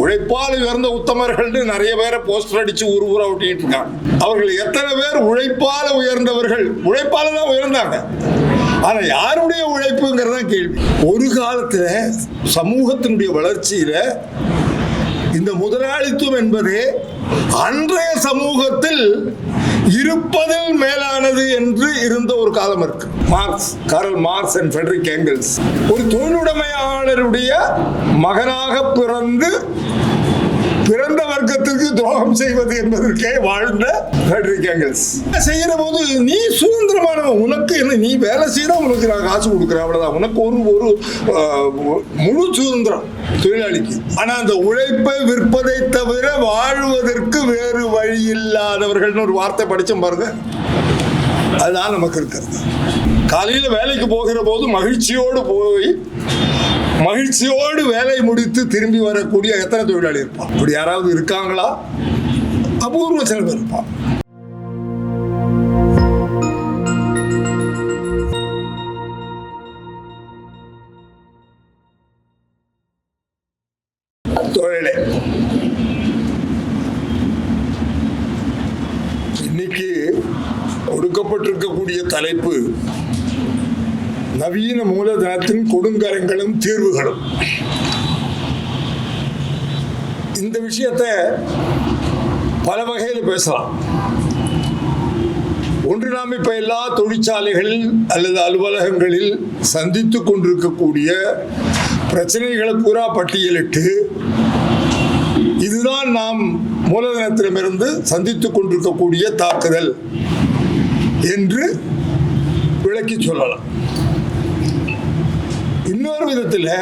உழைப்பால் உயர்ந்த உத்தமர்கள்னு நிறைய பேரை போஸ்டர் அடிச்சு ஊர் ஊரா ஒட்டிட்டு இருக்காங்க. அவர்கள் எத்தனை பேர் உழைப்பால உயர்ந்தவர்கள்? உழைப்பால தான் உயர்ந்தாங்க. ஆனா யாருடைய உழைப்புங்கிறத கேள்வி. ஒரு காலத்துல சமூகத்தினுடைய வளர்ச்சியில இந்த முதலாளித்துவம் என்பது அன்றைய சமூகத்தில் இருப்பதில் மேலானது என்று இருந்த ஒரு காலம் இருக்கு. Marx Karl Marx and Friedrich Engels ஒரு தொழிலுடைமையாளருடைய மகனாக பிறந்து பிறந்த வர்க்கத்திற்கு துரோகம் செய்வது என்பதற்கே வாழ்ந்த ஃபெட்ரிக் ஏங்கல்ஸ் செய்யற போது நீ சுதந்திரமானவன் உனக்கு என்ன நீ வேலை செய்யற உனக்கு நான் காசு கொடுக்குறேன் அவ்வளவுதான். உனக்கு ஒரு ஒரு முழு சுதந்திரம் தொழிலாளிக்கு. ஆனா அந்த உழைப்பை விற்பதை தவிர வாழ்வதற்கு வேறு வழி இல்லாதவர்கள்னு ஒரு வார்த்தை படிச்சோம் பாருங்க. அதுதான் நமக்கு இருக்கிறது. காலையில வேலைக்கு போகிற போது மகிழ்ச்சியோடு போய் மகிழ்ச்சியோடு வேலை முடித்து திரும்பி வரக்கூடிய எத்தனை தொழிலாளி இருப்பான்? அப்படி யாராவது இருக்காங்களா? அபூர்வ சில பேர் இருப்பான். பேசலாம். ஒன்று நாம் இப்ப எல்லா தொழிற்சாலைகளில் அல்லது அலுவலகங்களில் சந்தித்துக் கொண்டிருக்கக்கூடிய பிரச்சனைகளை பூரா பட்டியலிட்டு இதுதான் நாம் மூலதனத்திடமிருந்து சந்தித்துக் கொண்டிருக்கக்கூடிய தாக்குதல் என்று விளக்கி சொல்லலாம். இன்னொரு விதத்தில்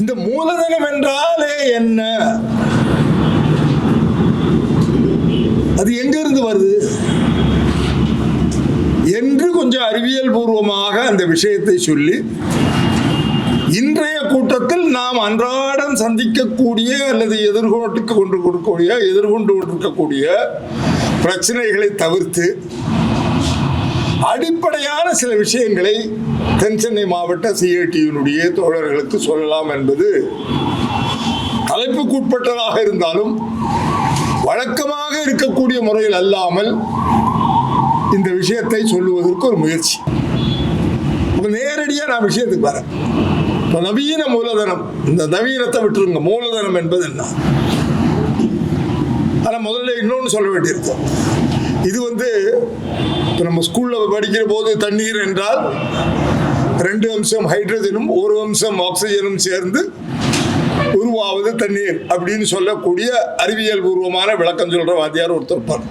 இந்த மூலதனம் என்றாலே என்ன? அது எங்கேருந்து வருது? என்று கொஞ்சம் அறிவியல் பூர்வமாக அந்த விஷயத்தை சொல்லி இன்றைய கூட்டத்தில் நாம் அன்றாடம் சந்திக்கக்கூடிய அல்லது எதிர்கொண்டு கொண்டு கொடுக்கக்கூடிய எதிர்கொண்டு கொண்டிருக்கக்கூடிய பிரச்சனைகளை தவிர்த்து அடிப்படையான சில விஷயங்களை தென் சென்னை மாவட்ட சிஐடியினுடைய தோழர்களுக்கு சொல்லலாம் என்பது தலைப்புக்குட்பட்டதாக இருந்தாலும் வழக்கமாக இருக்கக்கூடிய முறையில் அல்லாமல் இந்த விஷயத்தை சொல்லுவதற்கு ஒரு முயற்சி. நேரடியாக நான் விஷயத்துக்கு வரேன். இப்போ நவீன மூலதனம் இந்த நவீனத்தை விட்டுருங்க. மூலதனம் என்பது என்ன? ஆனால் முதல்ல இன்னொன்று சொல்ல வேண்டியிருக்கு. இது வந்து இப்போ நம்ம ஸ்கூலில் படிக்கிற போது தண்ணீர் என்றால் ரெண்டு அம்சம் ஹைட்ரஜனும் ஒரு அம்சம் ஆக்சிஜனும் சேர்ந்து உருவாவது தண்ணீர் அப்படின்னு சொல்லக்கூடிய அறிவியல் பூர்வமான விளக்கம் சொல்ற வாத்தியார் ஒருத்தர் இருப்பார்.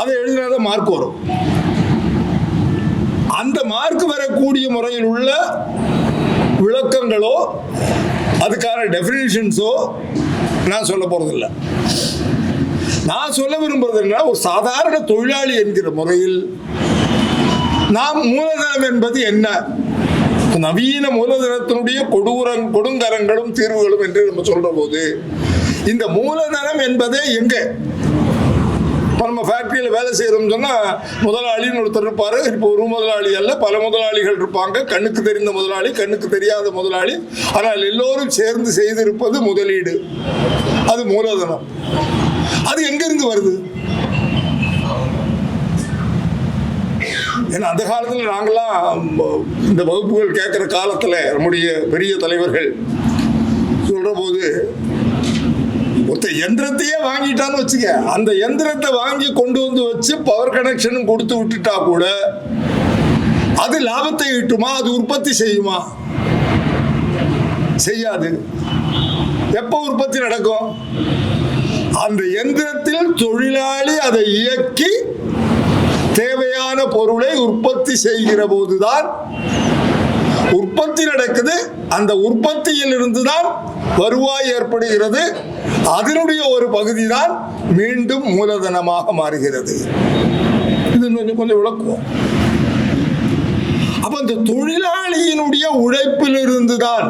அதை எழுதினாத மார்க் வரும். அந்த மார்க் வரக்கூடிய முறையில் உள்ள விளக்கங்களோ அதுக்கான டெஃபினேஷன்ஸோ நான் சொல்ல போறதில்லை. நான் சொல்ல விரும்புறது என்ன ஒரு சாதாரண தொழிலாளி என்கிற முறையில் நாம் மூலதனம் என்பது என்ன? நவீன மூலதனத்தினுடைய கொடூரம் கொடுங்கரங்களும் தீர்வுகளும் என்று நம்ம சொல்ற போது இந்த மூலதனம் என்பதே எங்க? இப்போ நம்ம ஃபேக்ட்ரியில் வேலை செய்கிறோம்னு சொன்னால் முதலாளின்னு ஒருத்தர் இருப்பார். இப்போ ஒரு முதலாளி அல்ல பல முதலாளிகள் இருப்பாங்க. கண்ணுக்கு தெரிந்த முதலாளி கண்ணுக்கு தெரியாத முதலாளி. ஆனால் எல்லோரும் சேர்ந்து செய்திருப்பது முதலீடு. அது மூலதனம். அது எங்கேருந்து வருது? ஏன்னா அந்த காலத்தில் நாங்களாம் இந்த வகுப்புகள் கேட்குற காலத்தில் நம்முடைய பெரிய தலைவர்கள் சொல்கிற போது ஒருத்த எந்திரத்தையே வாங்கிட்டான்னு வச்சுக்க அந்த எந்திரத்தை வாங்கி கொண்டு வந்து வச்சு பவர் கனெக்ஷனும் கொடுத்து விட்டுட்டா கூட அது லாபத்தை ஈட்டுமா அது உற்பத்தி செய்யுமா? செய்யாது. எப்போ உற்பத்தி நடக்கும்? அந்த எந்திரத்தில் தொழிலாளி அதை இயக்கி தேவையான பொருளை உற்பத்தி செய்கிற போதுதான் உற்பத்தி நடக்குது. அந்த உற்பத்தியில் இருந்துதான் வருவாய் ஏற்படுகிறது. அதனுடைய ஒரு பகுதி தான் மீண்டும் மூலதனமாக மாறுகிறது. இது கொஞ்சம் கொஞ்சம் விளக்குவோம். அப்ப இந்த தொழிலாளியினுடைய உழைப்பிலிருந்து தான்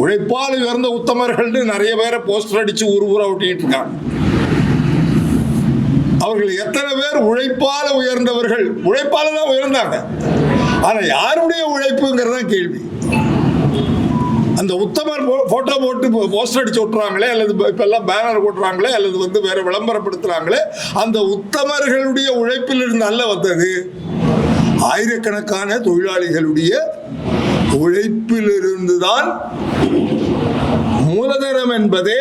உழைப்பால் உயர்ந்த உத்தமர்கள்னு நிறைய பேரை போஸ்டர் அடிச்சு ஊர் ஊரா ஒட்டிட்டு இருக்காங்க. அவர்கள் எத்தனை பேர் உழைப்பால உயர்ந்தவர்கள்? உழைப்பால தான் உயர்ந்தாங்க. ஆனால் யாருடைய உழைப்புங்கிறது தான் கேள்வி உத்தமர் போட்டோ போட்டு போஸ்டர் அடிச்சு விட்டுறாங்களே அல்லது இப்பெல்லாம் பேனர் போட்டுறாங்களே அல்லது வந்து வேற விளம்பரப்படுத்துறாங்களே அந்த உத்தமர்களுடைய உழைப்பில் இருந்து அல்ல வந்தது. ஆயிரக்கணக்கான தொழிலாளிகளுடைய உழைப்பிலிருந்து தான் மூலதனம் என்பதே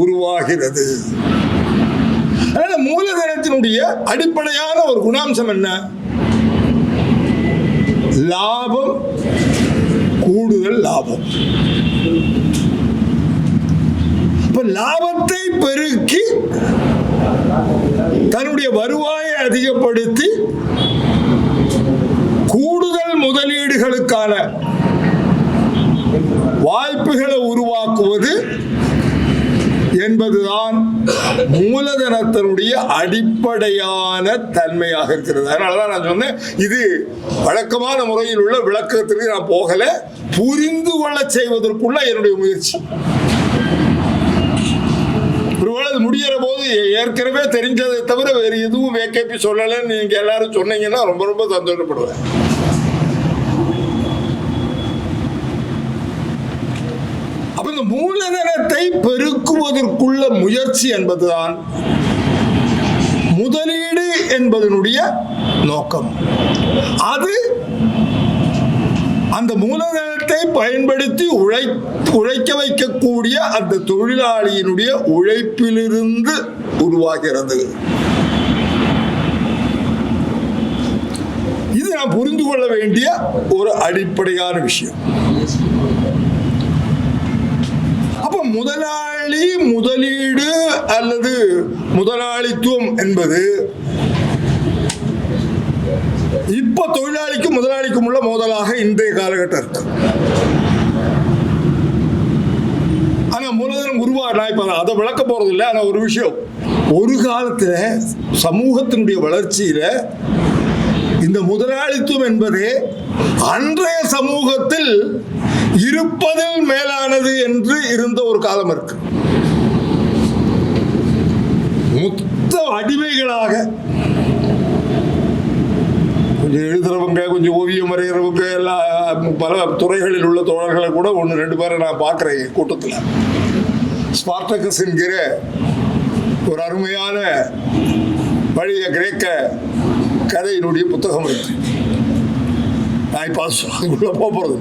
உருவாகிறது. அதனால மூலதனத்தினுடைய அடிப்படையான ஒரு குணாம்சம் என்ன? லாபம் கூடுதல் லாபம். இப்ப லாபத்தை பெருக்கி தன்னுடைய வருவாயை அதிகப்படுத்தி கூடுதல் முதலீடுகளுக்கான வாய்ப்புகளை உருவாக்குவது என்பதுதான் மூலதனத்தினுடைய அடிப்படையான தன்மையாக இருக்கிறது. அதனாலதான் நான் சொன்னேன் இது வழக்கமான முறையில் உள்ள விளக்கத்திற்கு நான் போகல புரிந்து கொள்ள செய்வதற்குள்ள என்னுடைய முயற்சி. ஒருவேளை அது முடிகிற போது ஏற்கனவே தெரிஞ்சதை தவிர வேறு எதுவும் வேகேபி சொல்லலைன்னு நீங்கள் எல்லாரும் சொன்னீங்கன்னா ரொம்ப ரொம்ப சந்தோஷப்படுவேன். நமது மூலதனத்தை பெருக்குவதற்குள்ள முயற்சி என்பதுதான் முதலீடு என்பதனுடைய நோக்கம். அது அந்த மூலதனத்தை பயன்படுத்தி உழை உழைக்க வைக்கக்கூடிய அந்த தொழிலாளியினுடைய உழைப்பிலிருந்து உருவாகிறது. இது நாம் புரிந்து கொள்ள வேண்டிய ஒரு அடிப்படையான விஷயம் அப்ப முதலாளி முதலீடு அல்லது முதலாளித்துவம் என்பது இப்ப தொழிலாளிக்கும் முதலாளிக்கும் உள்ள மோதலாக இன்றைய காலகட்டம் இருக்கு. ஆனா மூலதனம் உருவா இப்ப அதை விளக்க போறது இல்லை ஆனா ஒரு விஷயம். ஒரு காலத்துல சமூகத்தினுடைய வளர்ச்சியில இந்த முதலாளித்துவம் என்பது அன்றைய சமூகத்தில் இருப்பதில் மேலானது என்று இருந்த ஒரு காலம் இருக்கு. மொத்த அடிமைகளாக கொஞ்சம் எழுதுறவங்க கொஞ்சம் ஓவியம் வரைகிறவங்க எல்லாம் பல துறைகளில் உள்ள தோழர்களை கூட ஒன்று ரெண்டு பேரை நான் பார்க்குறேன் கூட்டத்தில். ஸ்பார்டகஸ் என்கிற ஒரு அருமையான பழைய கிரேக்க கதையினுடைய புத்தகம் இருக்கு. நான் இப்போ போக போகிறது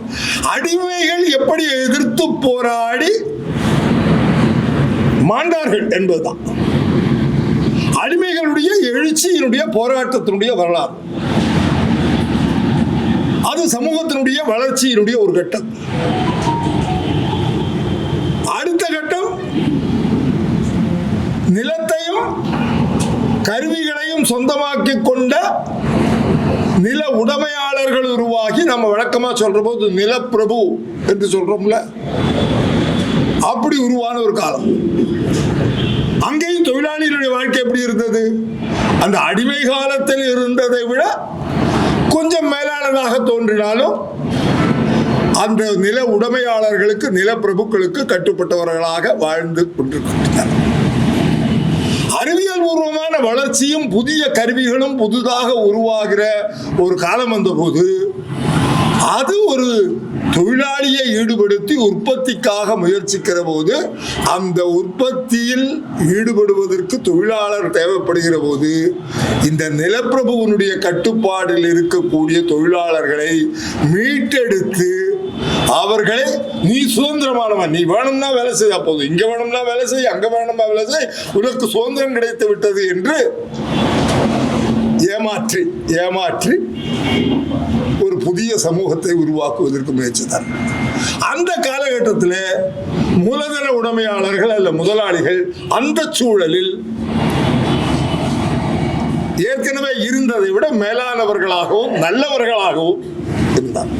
அடிமைகள் எப்படி எதிர்த்து போராடி மாண்டார்கள் என்பதுதான். அடிமைகளுடைய எழுச்சியினுடைய போராட்டத்தினுடைய வரலாறு. அது சமூகத்தினுடைய வளர்ச்சியினுடைய ஒரு கட்டம். அடுத்த கட்டம் நிலத்தையும் கருவிகளையும் சொந்தமாக்கி கொண்ட நில உடைமையாளர்கள் உருவாகி நம்ம வழக்கமா சொல்ற போது நிலப்பிரபு என்று சொல்றோம்ல. அப்படி உருவான ஒரு காலம். அங்கேயும் தொழிலாளிகளுடைய வாழ்க்கை எப்படி இருந்தது? அந்த அடிமை காலத்தில் இருந்ததை விட கொஞ்சம் மேலானதாக தோன்றினாலும் அந்த நில உடைமையாளர்களுக்கு நிலப்பிரபுக்களுக்கு கட்டுப்பட்டவர்களாக வாழ்ந்து கொண்டிருக்கின்றனர். அறிவியல் பூர்வமான வளர்ச்சியும் புதிய கருவிகளும் புதிதாக உருவாகிற ஒரு காலம் வந்தபோது அது ஒரு தொழிலாளியை ஈடுபடுத்தி உற்பத்திக்காக முயற்சிக்கிற போது அந்த உற்பத்தியில் ஈடுபடுவதற்கு தொழிலாளர் தேவைப்படுகிற போது இந்த நிலப்பிரபுவனுடைய கட்டுப்பாடில் இருக்கக்கூடிய தொழிலாளர்களை மீட்டெடுத்து அவர்களை நீ சுதந்திரமானவன் நீ வேணும்னா வேலை செய்ய போதும் இங்க வேணும்னா வேலை செய் அங்க வேணும்னா வேலை செய் உனக்கு சுதந்திரம் கிடைத்து விட்டது என்று ஏமாற்றி ஏமாற்றி ஒரு புதிய சமூகத்தை உருவாக்குவதற்கு முயற்சித்தார் அந்த காலகட்டத்தில் மூலதன உடைமையாளர்கள் அல்ல முதலாளிகள் அந்த சூழலில் ஏற்கனவே இருந்ததை விட மேலானவர்களாகவும் நல்லவர்களாகவும் இருந்தார்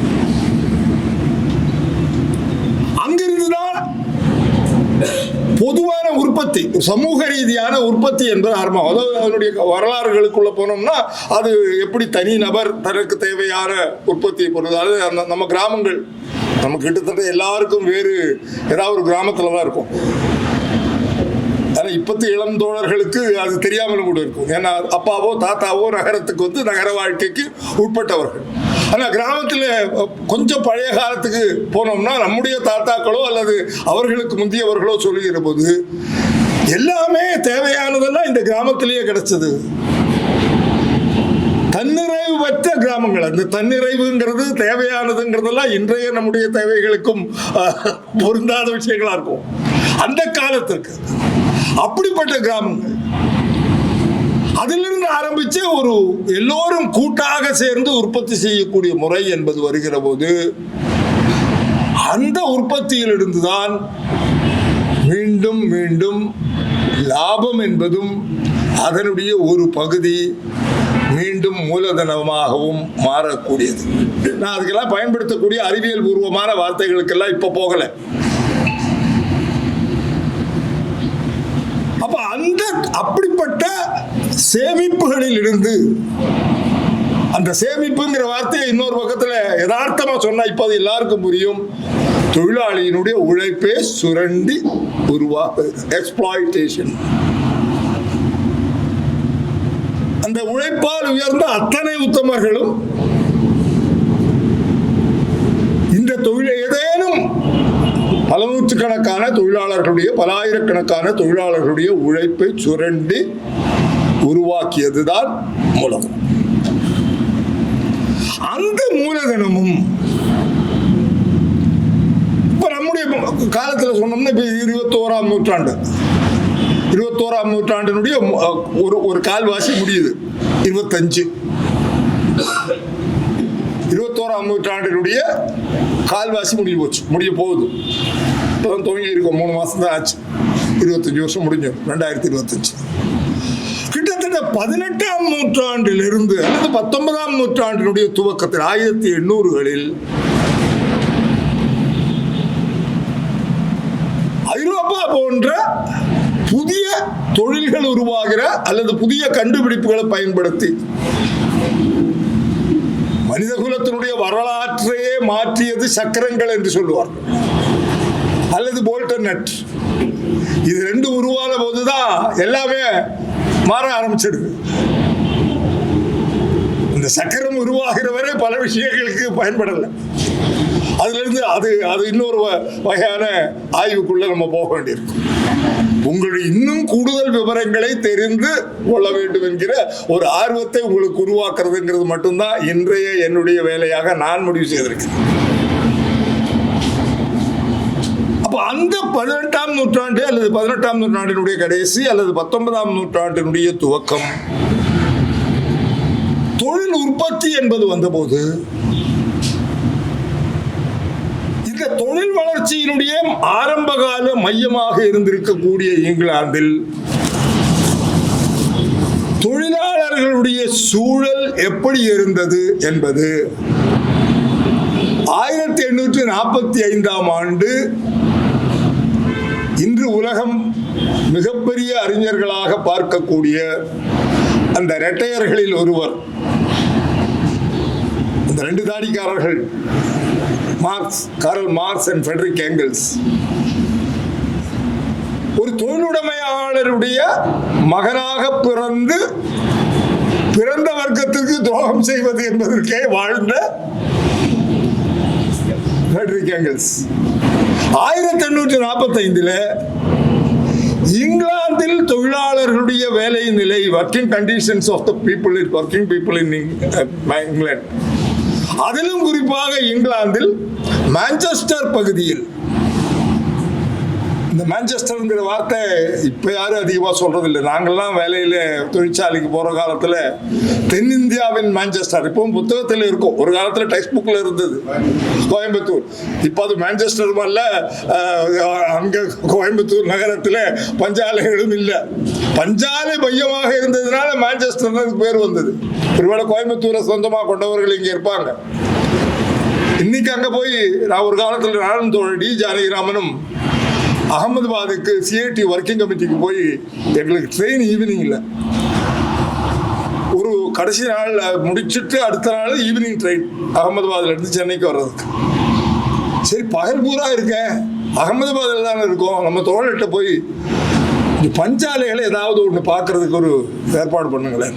பொதுவான உற்பத்தி சமூக ரீதியான உற்பத்தி என்பது ஆரம்பம். அதாவது அதனுடைய வரலாறுகளுக்குள்ள போனோம்னா அது எப்படி தனி நபர் தனக்கு தேவையான உற்பத்தியை பொறுத்து அதாவது அந்த நம்ம கிராமங்கள் நம்ம கிட்டத்தட்ட எல்லாருக்கும் வேறு ஏதாவது ஒரு கிராமத்தில் தான் இருக்கும். ஆனால் இப்பத்து இளம் தோழர்களுக்கு அது தெரியாமலும் கூட இருக்கும். ஏன்னா அப்பாவோ தாத்தாவோ நகரத்துக்கு வந்து நகர வாழ்க்கைக்கு உட்பட்டவர்கள். ஆனால் கிராமத்தில் கொஞ்சம் பழைய காலத்துக்கு போனோம்னா நம்முடைய தாத்தாக்களோ அல்லது அவர்களுக்கு முந்தியவர்களோ சொல்லுகிற போது எல்லாமே தேவையானதெல்லாம் இந்த கிராமத்திலேயே கிடைச்சது. தன்னிறைவு பெற்ற கிராமங்கள். அந்த தன்னிறைவுங்கிறது தேவையானதுங்கிறதெல்லாம் இன்றைய நம்முடைய தேவைகளுக்கும் பொருந்தாத விஷயங்களா இருக்கும். அந்த காலத்திற்கு. அப்படிப்பட்ட கிராமங்கள். அதிலிருந்து ஆரம்பிச்சு ஒரு எல்லோரும் கூட்டாக சேர்ந்து உற்பத்தி செய்யக்கூடிய முறை என்பது வருகிற போது அந்த உற்பத்தியிலிருந்து தான் மீண்டும் மீண்டும் லாபம் என்பதும் அதனுடைய ஒரு பகுதி மீண்டும் மூலதனமாகவும் மாறக்கூடியது. நான் அதுக்கெல்லாம் பயன்படுத்தக்கூடிய அறிவியல் பூர்வமான வார்த்தைகளுக்கெல்லாம் இப்போ போகலை. அப்ப அந்த அப்படிப்பட்ட சேமிப்புகளில் இருந்து அந்த சேமிப்புங்கிற வார்த்தையை இன்னொரு பக்கத்துல யதார்த்தமா சொன்னா இப்ப அது எல்லாருக்கும் புரியும். தொழிலாளியினுடைய உழைப்பே சுரண்டி உருவாக எக்ஸ்பிளாய்டேஷன் அந்த உழைப்பால் உயர்ந்த அத்தனை உத்தமர்களும் இந்த தொழிலை ஏதேனும் பல நூற்றுக்கணக்கான தொழிலாளர்களுடைய பல ஆயிரக்கணக்கான தொழிலாளர்களுடைய உழைப்பை சுரண்டி உருவாக்கியதுதான் மூலதனம் அந்த மூலதனமும் இப்ப நம்முடைய காலத்துல சொன்னோம்னா இப்ப இருபத்தோராம் நூற்றாண்டு. இருபத்தோராம் நூற்றாண்டினுடைய ஒரு ஒரு கால்வாசி முடியுது. இருபத்தஞ்சு. இருபத்தோராம் நூற்றாண்டினுடைய கால்வாசி முடிய போச்சு. முடிய போகுது. இப்போதான் துவங்கி இருக்கோம் மூணு மாசம் தான் ஆச்சு. இருபத்தஞ்சு வருஷம் முடிஞ்சோம் ரெண்டாயிரத்தி இருபத்தஞ்சு. பதினெட்டாம் நூற்றாண்டிலிருந்து அல்லது பத்தொன்பதாம் நூற்றாண்டினுடைய துவக்கத்தில் ஆயிரத்தி எண்ணூறுகளில் ஐரோப்பா போன்ற புதிய தொழில்கள் உருவாகிற அல்லது புதிய கண்டுபிடிப்புகளை பயன்படுத்தி மனித குலத்தினுடைய வரலாற்றையே மாற்றியது சக்கரங்கள் என்று சொல்லுவார் அல்லது போல்டன் நட் இது ரெண்டு உருவான போதுதான் எல்லாமே மாற ஆரம்பிச்சிடுது இந்த சக்கரம் உருவாகிற வரை பல விஷயங்களுக்கு பயன்படலை. அதுலேருந்து அது அது இன்னொரு வ- வகையான ஆய்வுக்குள்ளே நம்ம போக வேண்டியிருக்கும் உங்களுடைய இன்னும் கூடுதல் விவரங்களை தெரிந்து கொள்ள வேண்டும் என்கிற ஒரு ஆர்வத்தை உங்களுக்கு உருவாக்குறதுங்கிறது மட்டும்தான் இன்றைய என்னுடைய வேலையாக நான் முடிவு செய்திருக்கிறேன். அப்போ அந்த பதினெட்டாம் நூற்றாண்டு அல்லது பதினெட்டாம் நூற்றாண்டினுடைய கடைசி அல்லது பத்தொன்பதாம் நூற்றாண்டினுடைய துவக்கம். தொழில் உற்பத்தி என்பது வந்தபோது இந்த தொழில் வளர்ச்சியினுடைய ஆரம்பகால மையமாக இருந்திருக்கக்கூடிய இங்கிலாந்தில் தொழிலாளர்களுடைய சூழல் எப்படி இருந்தது என்பது ஆயிரத்தி எண்ணூற்றி நாற்பத்தி ஐந்தாம் ஆண்டு இன்று உலகம் மிகப்பெரிய அறிஞர்களாக பார்க்கக்கூடிய அந்த ரெட்டையர்களில் ஒருவர். இந்த ரெண்டு தாடிக்காரர்கள் Marx Karl Marx and Friedrich Engels ஒரு தொழிலுடைமையாளருடைய மகனாக பிறந்து பிறந்த வர்க்கத்திற்கு துரோகம் செய்வது என்பதற்கே வாழ்ந்த ஃபெட்ரிக் ஏங்கிள்ஸ் ஆயிரத்தி எண்ணூற்றி நாற்பத்தைந்தில் இங்கிலாந்தில் தொழிலாளர்களுடைய வேலை நிலை working conditions of the people in working people in England அதிலும் குறிப்பாக இங்கிலாந்தில் மான்செஸ்டர் பகுதியில் இந்த மேன்செஸ்டருங்கிற வார்த்தை இப்போ யாரும் அதிகமாக சொல்றதில்லை. நாங்கள்லாம் வேலையில் தொழிற்சாலைக்கு போகிற காலத்தில் தென்னிந்தியாவின் மேன்செஸ்டர் இப்பவும் புத்தகத்தில் இருக்கும். ஒரு காலத்தில் டெக்ஸ்ட் புக்கில் இருந்தது. கோயம்புத்தூர். இப்போ அது மேன்செஸ்டர் அல்ல அங்கே கோயம்புத்தூர் நகரத்தில் பஞ்சாலைகளும் இல்லை. பஞ்சாலை மையமாக இருந்ததுனால மான்செஸ்டர் பேர் வந்தது. ஒருவேளை கோயம்புத்தூரை சொந்தமாக கொண்டவர்கள் இங்கே இருப்பாங்க. இன்னைக்கு அங்கே போய் நான் ஒரு காலத்தில் நானும் தோழர் டி ஜானகிராமனும் அகமதாபாதுக்கு சிஐடி ஒர்க்கிங் கமிட்டிக்கு போய் எங்களுக்கு ட்ரெயின் ஈவினிங்கில் ஒரு கடைசி நாள் முடிச்சுட்டு அடுத்த நாள் ஈவினிங் ட்ரெயின் அகமதாபாத்ல இருந்து சென்னைக்கு வர்றதுக்கு. சரி பகல் பூரா இருக்கேன் அகமதாபாத்தில் தானே இருக்கோம். நம்ம தோழர்கிட்ட போய் இந்த பஞ்சாலைகளை ஏதாவது ஒன்று பார்க்கறதுக்கு ஒரு ஏற்பாடு பண்ணுங்களேன்.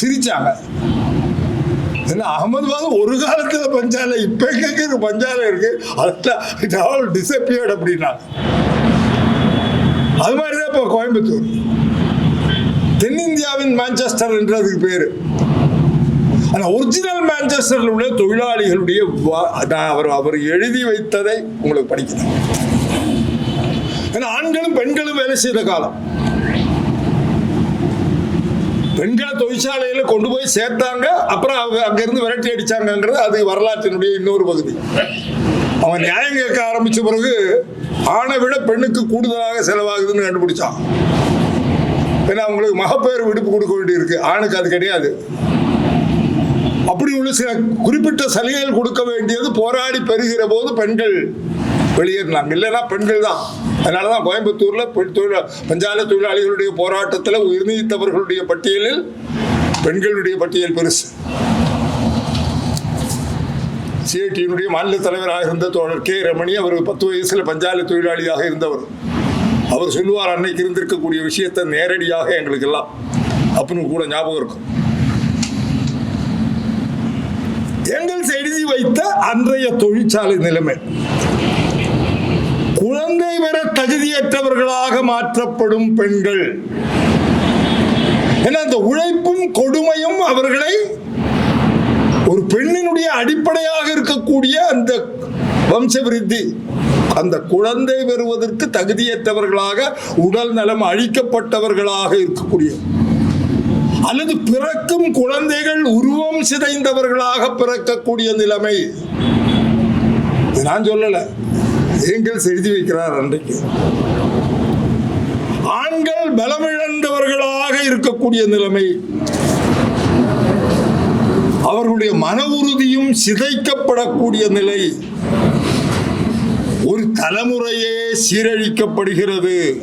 சிரிச்சாங்க. ஏன்னா அகமதாபாத் ஒரு காலத்துல பஞ்சாலை இப்ப எங்க பஞ்சாலை இருக்கு. அதெல்லாம் ஆல் டிசப்பியர்ட் அப்படின்னாங்க அது மாதிரி தான் இப்போ கோயம்புத்தூர். தென்னிந்தியாவின் மான்செஸ்டர் என்று அதுக்கு பேரு. ஒரிஜினல் மான்செஸ்டரில் உள்ள தொழிலாளிகளுடைய நான் அவர் அவர் எழுதி வைத்ததை உங்களுக்கு படிக்கிறேன். ஏன்னா ஆண்களும் பெண்களும் வேலை செய்த காலம். பெண்களை தொழிற்சாலையில கொண்டு போய் சேர்த்தாங்க. அப்புறம் அவங்க அங்கிருந்து விரட்டி அடிச்சாங்கங்கிறது அது வரலாற்றினுடைய இன்னொரு பகுதி. அவன் நியாயம் கேட்க ஆரம்பிச்ச பிறகு ஆணை விட பெண்ணுக்கு கூடுதலாக செலவாகுதுன்னு கண்டுபிடிச்சான். ஏன்னா அவங்களுக்கு மகப்பேறு விடுப்பு கொடுக்க வேண்டியிருக்கு. ஆணுக்கு அது கிடையாது. அப்படி உள்ள சில குறிப்பிட்ட சலுகைகள் கொடுக்க வேண்டியது போராடி பெறுகிற போது பெண்கள் வெளியேறினாங்க. இல்லைன்னா பெண்கள் தான். அதனால தான் கோயம்புத்தூர்ல பெண் தொழில் பஞ்சாலை தொழிலாளிகளுடைய போராட்டத்தில் உயிர் நீத்தவர்களுடைய பட்டியலில் பெண்களுடைய பட்டியல் பெருசு. சிஐடியினுடைய மாநில தலைவராக இருந்த தோழர் கே ரமணி அவர் பத்து வயசுல பஞ்சாலை தொழிலாளியாக இருந்தவர். அவர் சொல்லுவார் அன்னைக்கு இருந்திருக்கக்கூடிய விஷயத்தை நேரடியாக எங்களுக்கு எல்லாம் அப்படின்னு கூட ஞாபகம் இருக்கும். எங்கள் செய்தி வைத்த அன்றைய தொழிற்சாலை நிலைமை. குழந்தை பெற தகுதியற்றவர்களாக மாற்றப்படும் பெண்கள். ஏன்னா அந்த உழைப்பும் கொடுமையும் அவர்களை ஒரு பெண்ணினுடைய அடிப்படையாக இருக்கக்கூடிய அந்த வம்ச விருத்தி அந்த குழந்தை பெறுவதற்கு தகுதியற்றவர்களாக உடல் நலம் அழிக்கப்பட்டவர்களாக இருக்கக்கூடிய அல்லது பிறக்கும் குழந்தைகள் உருவம் சிதைந்தவர்களாக பிறக்கக்கூடிய நிலைமை. நான் சொல்லல. ஏங்கல்ஸ் எழுதி வைக்கிறார் அன்றைக்கு. ஆண்கள் பலமிழந்தவர்களாக இருக்கக்கூடிய நிலைமை. அவர்களுடைய மன உறுதியும் சிதைக்கப்படக்கூடிய நிலை. ஒரு தலைமுறையே சீரழிக்கப்படுகிறது.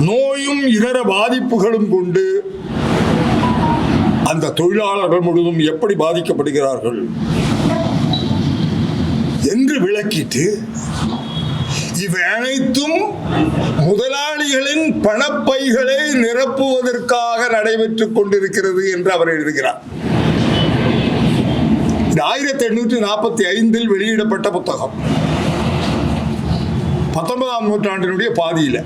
நோயும் இதர பாதிப்புகளும் கொண்டு அந்த தொழிலாளர்கள் முழுவதும் எப்படி பாதிக்கப்படுகிறார்கள்? என்று விளக்கிட்டு இவை அனைத்தும் முதலாளிகளின் பணப்பைகளை நிரப்புவதற்காக நடைபெற்றுக் கொண்டிருக்கிறது என்று அவர் எழுதுகிறார். இது ஆயிரத்தி எண்ணூற்றி நாற்பத்தி ஐந்தில் வெளியிடப்பட்ட புத்தகம். பத்தொன்பதாம் நூற்றாண்டினுடைய பாதியில.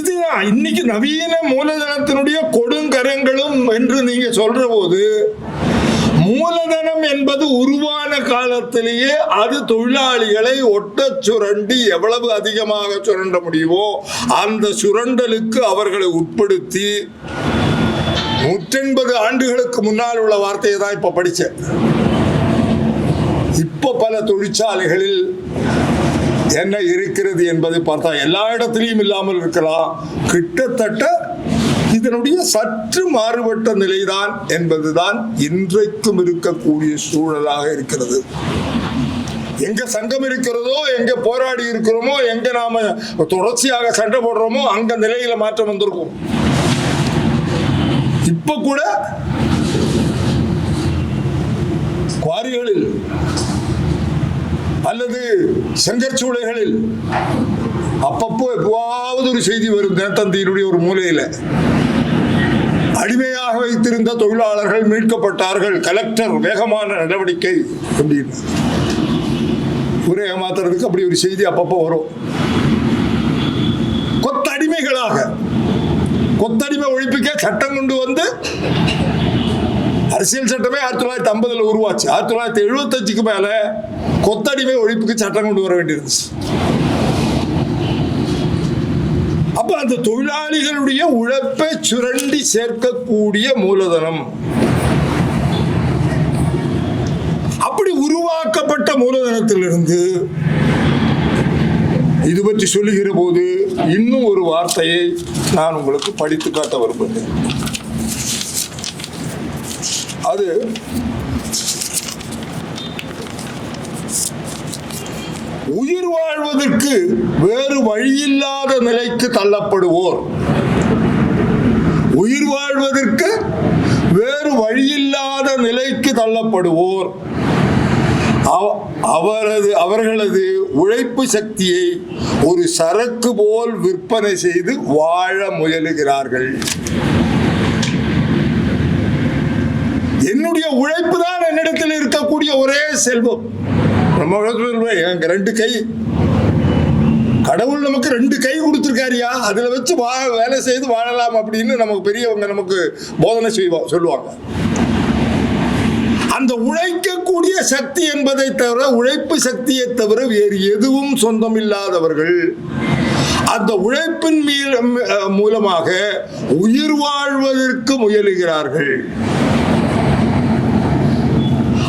இது இன்னைக்கு நவீன மூலதனத்தினுடைய கொடுங்கரங்களும் என்று நீங்க சொல்ற போது மூலதனம் என்பது உருவான காலத்திலேயே அது தொழிலாளிகளை ஒட்ட சுரண்டி எவ்வளவு அதிகமாக சுரண்ட முடியுமோ அந்த சுரண்டலுக்கு அவர்களை உட்படுத்தி நூற்றெண்பது ஆண்டுகளுக்கு முன்னால் உள்ள வார்த்தையை தான் இப்ப படித்தேன் இப்ப பல தொழிற்சாலைகளில் என்ன இருக்கிறது என்பதை பார்த்தா எல்லா இடத்திலையும் இல்லாமல் இருக்கலாம். கிட்டத்தட்ட இதனுடைய சற்று மாறுபட்ட நிலைதான் என்பதுதான் இன்றைக்கும் இருக்கக்கூடிய சூழலாக இருக்கிறது. எங்க சங்கம் இருக்கிறதோ எங்க போராடி இருக்கிறோமோ எங்க நாம தொடர்ச்சியாக சண்டை போடுறோமோ அங்க நிலையில மாற்றம் வந்திருக்கும். இப்ப கூட குவாரிகளில் அல்லது செங்கற்சூளைகளில் அப்பப்போ எப்போவாவது ஒரு செய்தி வரும் தினத்தந்தியினுடைய ஒரு மூலையில. அடிமையாக வைத்திருந்த தொழிலாளர்கள் மீட்கப்பட்டார்கள். கலெக்டர் வேகமான நடவடிக்கை அப்படின்னு ஒரே ஏமாத்துறதுக்கு அப்படி ஒரு செய்தி அப்பப்போ வரும். கொத்தடிமைகளாக கொத்தடிமை ஒழிப்புக்கே சட்டம் கொண்டு வந்து அரசியல் சட்டமே ஆயிரத்தி தொள்ளாயிரத்தி ஐம்பதுல உருவாச்சு. ஆயிரத்தி தொள்ளாயிரத்தி எழுபத்தஞ்சுக்கு மேல கொத்தடிமை ஒழிப்புக்கு சட்டம் கொண்டு வர வேண்டியிருந்துச்சு. அப்ப அந்த தொழிலாளிகளுடைய உழைப்பை சுரண்டி சேர்க்கக்கூடிய மூலதனம். அப்படி உருவாக்கப்பட்ட மூலதனத்திலிருந்து இது பற்றி சொல்லுகிற போது இன்னும் ஒரு வார்த்தையை நான் உங்களுக்கு படித்து காட்ட விரும்புகிறேன். அது உயிர் வாழ்வதற்கு வேறு வழியில்லாத நிலைக்கு தள்ளப்படுவோர். உயிர் வாழ்வதற்கு வேறு வழியில்லாத நிலைக்கு தள்ளப்படுவோர். அவ- அவரது அவர்களது உழைப்பு சக்தியை ஒரு சரக்கு போல் விற்பனை செய்து வாழ முயலுகிறார்கள். என்னுடைய உழைப்பு தான் என்னிடத்தில் இருக்கக்கூடிய ஒரே செல்வம். நம்ம சொல்லுவேன் எனக்கு ரெண்டு கை. கடவுள் நமக்கு ரெண்டு கை கொடுத்துருக்காருயா? அதில் வச்சு வா வேலை செய்து வாழலாம் அப்படின்னு நமக்கு பெரியவங்க நமக்கு போதனை செய்வோம் சொல்லுவாங்க. அந்த உழைக்கக்கூடிய சக்தி என்பதை தவிர உழைப்பு சக்தியை தவிர வேறு எதுவும் சொந்தம் இல்லாதவர்கள் அந்த உழைப்பின் மீ- மூலமாக உயிர் வாழ்வதற்கு முயலுகிறார்கள்.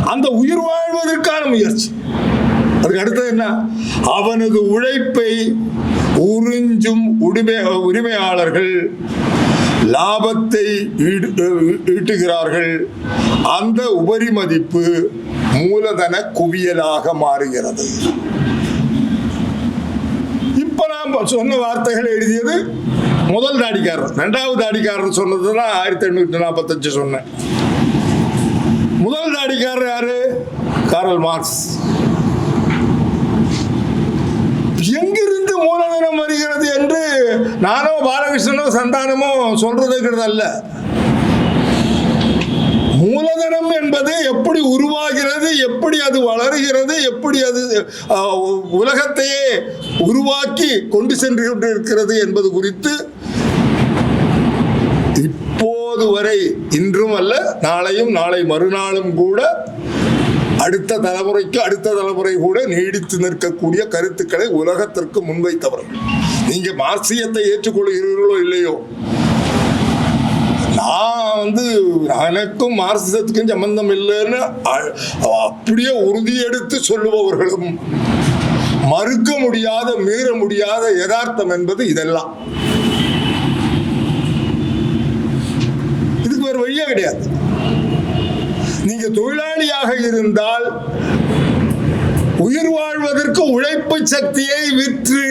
அந்த உயிர் வாழ் வாழ்வதற்கான முயற்சி. அதுக்கு அடுத்தது என்ன? அவனது உழைப்பை உறிஞ்சும் உரிமை உரிமையாளர்கள் லாபத்தை ஈட்டுகிறார்கள். அந்த உபரி மதிப்பு மூலதன குவியலாக மாறுகிறது. இப்ப நாம் சொன்ன வார்த்தைகள் எழுதியது முதல் தாடிக்காரர் இரண்டாவது தாடிக்காரர் சொன்னது தான் ஆயிரத்தி எண்ணூற்றி நாற்பத்தஞ்சு சொன்னேன். முதல் தாடிக்காரர் யாரு? காரல் மார்க்ஸ் எங்கிருந்து மூலதனம் வருகிறது என்று நானோ பாலகிருஷ்ணனோ சந்தானமோ சொல்றதுங்கிறது அல்ல. மூலதனம் என்பது எப்படி உருவாகிறது எப்படி அது வளருகிறது எப்படி அது உலகத்தையே உருவாக்கி கொண்டு சென்று கொண்டிருக்கிறது என்பது குறித்து இப்போது வரை இன்றும் அல்ல நாளையும் நாளை மறுநாளும் கூட அடுத்த தலைமுறைக்கு அடுத்த தலைமுறை கூட நீடித்து நிற்கக்கூடிய கருத்துக்களை உலகத்திற்கு முன்வைத்தவர்கள் நீங்க மார்க்சியத்தை ஏற்றுக்கொள்கிறீர்களோ இல்லையோ? நான் வந்து எனக்கும் மார்க்சிசத்துக்கும் சம்பந்தம் இல்லைன்னு அ- அப்படியே உறுதியெடுத்து சொல்லுபவர்களும் மறுக்க முடியாத மீற முடியாத யதார்த்தம் என்பது இதெல்லாம். இதுக்கு வேறு வழியே கிடையாது. நீங்க தொழிலாளியாக இருந்தால் உயிர் வாழ்வதற்கு உழைப்பு சக்தியை விற்று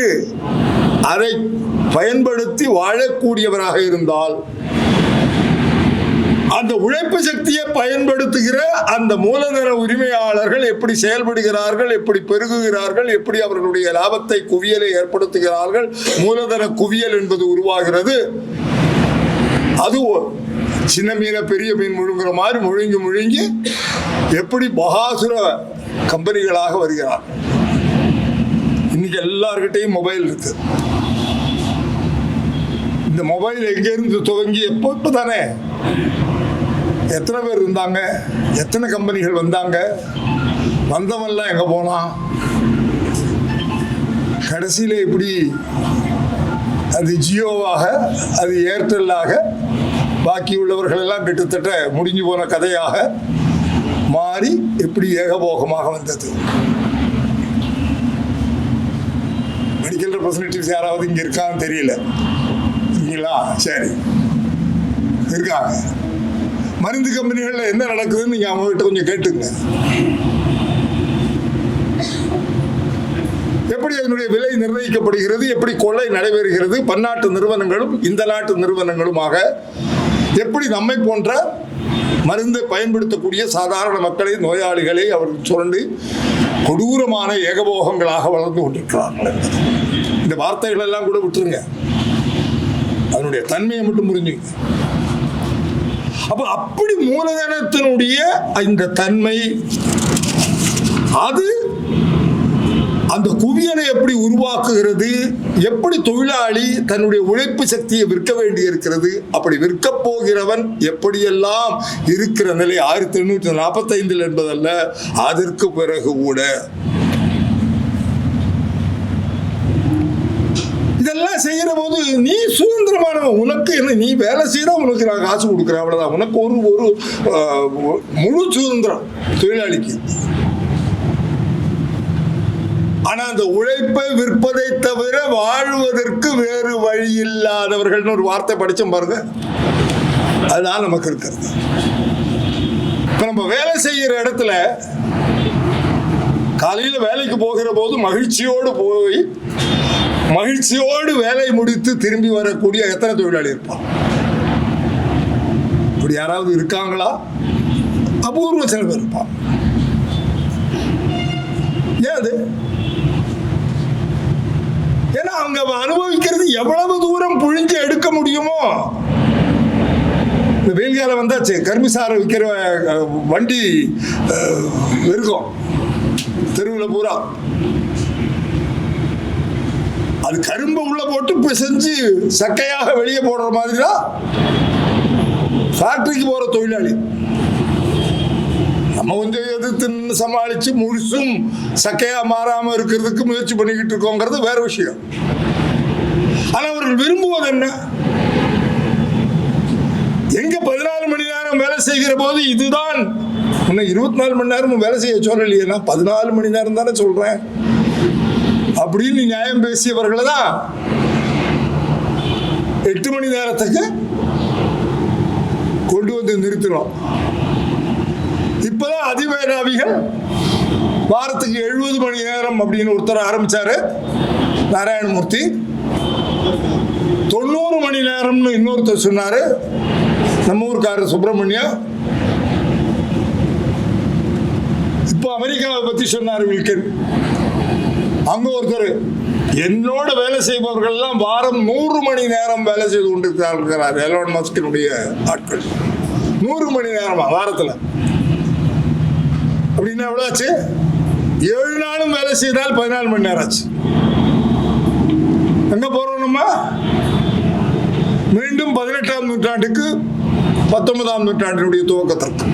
அதை பயன்படுத்தி வாழக்கூடியவராக இருந்தால் அந்த உழைப்பு சக்தியை பயன்படுத்துகிற அந்த மூலதன உரிமையாளர்கள் எப்படி செயல்படுகிறார்கள் எப்படி பெருகுகிறார்கள் எப்படி அவர்களுடைய லாபத்தை குவியலை ஏற்படுத்துகிறார்கள் மூலதன குவியல் என்பது உருவாகிறது. அது சின்ன மீனை பெரிய மீன் முழுங்குற மாதிரி முழுங்கி முழுங்கி எப்படி பகாசுர கம்பெனிகளாக வருகிறார். இன்னைக்கு எல்லார்கிட்டையும் மொபைல் இருக்கு. இந்த மொபைல் எங்கேருந்து துவங்கி எப்போ இப்போ தானே எத்தனை பேர் இருந்தாங்க? எத்தனை கம்பெனிகள் வந்தாங்க? வந்தவன்லாம் எங்கே போனான்? கடைசியில் எப்படி அது ஜியோவாக அது ஏர்டெல்லாக பாக்கி உள்ளவர்கள் எல்லாம் கிட்டத்தட்ட முடிஞ்சு போன கதையாக மாறி எப்படி ஏகபோகமாக வந்தது? மெடிக்கல் ரெப்ரசன்டேட்டிவ்ஸ் யாராவது இங்கே இருக்கான்னு தெரியல. இருக்கீங்களா சரி. இருக்காங்க. மருந்து கம்பெனிகளில் என்ன நடக்குதுன்னு நீங்கள் அவங்ககிட்ட கொஞ்சம் கேட்டுங்க. எப்படி அதனுடைய விலை நிர்ணயிக்கப்படுகிறது? எப்படி கொள்ளை நடைபெறுகிறது? பன்னாட்டு நிறுவனங்களும் இந்த நாட்டு நிறுவனங்களுமாக எப்படி நம்மை போன்ற மருந்தை பயன்படுத்தக்கூடிய சாதாரண மக்களை நோயாளிகளை அவர்கள் சுரண்டு கொடூரமான ஏகபோகங்களாக வளர்ந்து கொண்டிருக்கிறார்கள் இந்த வார்த்தைகள் எல்லாம் கூட விட்டுருங்க. அதனுடைய தன்மையை மட்டும் புரிஞ்சுங்க. அப்ப அப்படி மூலதனத்தினுடைய இந்த தன்மை அது அந்த குவியலை எப்படி உருவாக்குகிறது? எப்படி தொழிலாளி தன்னுடைய உழைப்பு சக்தியை விற்க வேண்டி இருக்கிறது? அப்படி விற்க போகிறவன் எப்படியெல்லாம் இருக்கிற நிலை ஆயிரத்தி எண்ணூற்றி நாற்பத்தைந்தில் என்பதல்ல அதற்கு பிறகு கூட. இதெல்லாம் செய்கிற போது நீ சுதந்திரமானவன். உனக்கு என்ன நீ வேலை செய்தா உனக்கு நான் காசு கொடுக்குறேன். அவ்வளோதான் உனக்கு ஒரு ஒரு முழு சுதந்திரம் தொழிலாளிக்கு. ஆனா அந்த உழைப்பை விற்பதை தவிர வாழ்வதற்கு வேறு வழி இல்லாதவர்கள்னு ஒரு வார்த்தை படிச்சோம் பாருங்க. அதுதான் நமக்கு இருக்கிறது. இப்ப நம்ம வேலை செய்யற இடத்துல காலையில வேலைக்கு போகிற போது மகிழ்ச்சியோடு போய் மகிழ்ச்சியோடு வேலை முடித்து திரும்பி வரக்கூடிய எத்தனை தொழிலாளி இருப்பான் இப்படி யாராவது இருக்காங்களா? அபூர்வ சில பேர் இருப்பான் ஏன் அது? அவங்க அனுபவிக்கிறது எவ்வளவு தூரம் புழிஞ்சு எடுக்க முடியுமோ? இந்த வெயில் காலம் வந்தாச்சு கரும்புசாரை விற்கிற வண்டி இருக்கும் தெருவில் பூரா. அது கரும்பை உள்ள போட்டு பிசைஞ்சு சக்கையாக வெளியே போடுற மாதிரி தான் ஃபேக்டரிக்கு போகிற தொழிலாளி. நம்ம கொஞ்சம் எதிர்த்து சமாளித்து சமாளிச்சு முழுசும் சக்கையாக மாறாமல் இருக்கிறதுக்கு முயற்சி பண்ணிக்கிட்டு இருக்கோங்கிறது வேற விஷயம். ஆனால் அவர்கள் விரும்புவது என்ன? எங்க பதினாலு மணி நேரம் வேலை செய்கிற போது இதுதான். இன்னும் இருபத்தி நாலு மணி நேரமும் வேலை செய்ய சொல்லலையே நான் பதினாலு மணி நேரம் தானே சொல்றேன். அப்படின்னு நியாயம் பேசியவர்களை தான் எட்டு மணி நேரத்துக்கு கொண்டு வந்து நிறுத்தினோம். இப்பதான் அதிமேதாவிகள் வாரத்துக்கு எழுபது மணி நேரம் அப்படின்னு ஒருத்தர் ஆரம்பிச்சாரு. நாராயணமூர்த்தி. தொண்ணூறு மணி நேரம்னு இன்னொருத்தர் சொன்னாரு. நம்ம ஊருக்காரர் சுப்பிரமணியம் இப்போ அமெரிக்காவை பத்தி சொன்னார் வில்கன். அங்க ஒருத்தர் என்னோட வேலை செய்பவர்கள்லாம் வாரம் நூறு மணி நேரம் வேலை செய்து கொண்டிருக்கிறார் எலோன் மஸ்கினுடைய ஆட்கள். நூறு மணி நேரமா வாரத்தில். அப்படின்னா எவ்வளோ ஆச்சு ஏழு நாளும் வேலை செய்தால் பதினாலு மணி நேரம் ஆச்சு. எங்க போறோம் நம்ம? மீண்டும் பதினெட்டாம் நூற்றாண்டுக்கு பத்தொன்பதாம் நூற்றாண்டினுடைய துவக்கத்திற்கு.